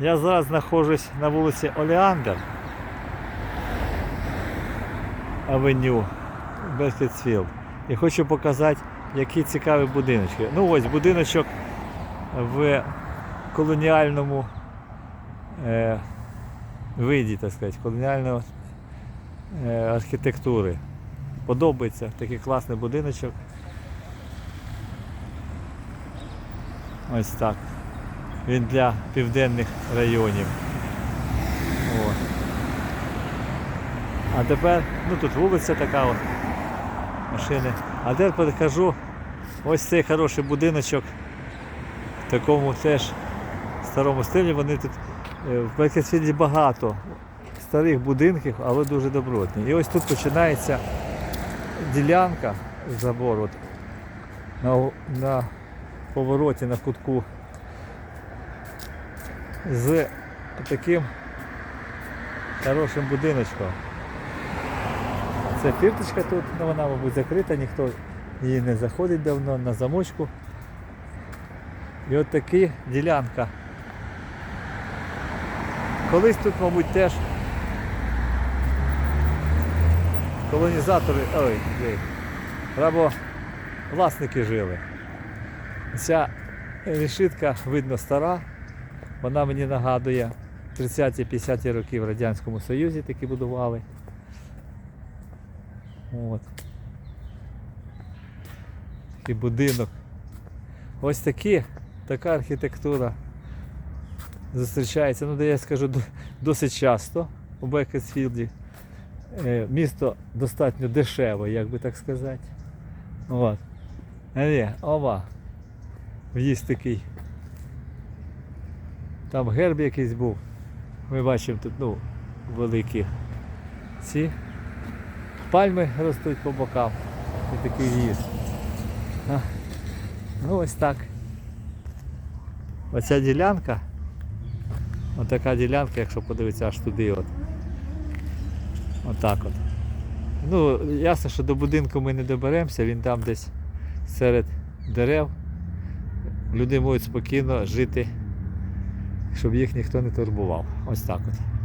Я зараз знаходжусь на вулиці Олеандр. Авеню Бескетсфілд. І хочу показати, які цікаві будиночки. Ну ось будиночок в колоніальному е, виді, так сказати, колоніальної е, архітектури. Подобається такий класний будиночок. Ось так. Він для південних районів. О. А тепер, ну тут вулиця така от, машини. А тепер покажу ось цей хороший будиночок в такому теж старому стилі. Вони тут е, в Бекетсфілді багато старих будинків, але дуже добротні. І ось тут починається ділянка забору на, на повороті на кутку з таким хорошим будиночком. Це фірточка тут, ну вона, мабуть, закрита, ніхто її не заходить давно на замочку. І от такі ділянка. Колись тут, мабуть, теж колонізатори, ой, ей, рабовласники жили. Ця решітка, видно, стара, вона мені нагадує 30-50 роки в Радянському Союзі такі будували. От. Такий будинок. Ось такі, така архітектура зустрічається, ну де я скажу, досить часто у Бекетсфілді. Е, Місто достатньо дешеве, як би так сказати. От. А ова. В'їзд такий. Там герб якийсь був. Ми бачимо тут ну, великі ці пальми ростуть по бокам. І такий в'їзд. Ну ось так. Оця ділянка. Отака ділянка, якщо подивитися аж туди. От. Отак от. Ну, ясно, що до будинку ми не доберемося, він там десь серед дерев. Люди можуть спокійно жити, щоб їх ніхто не турбував. Ось так от.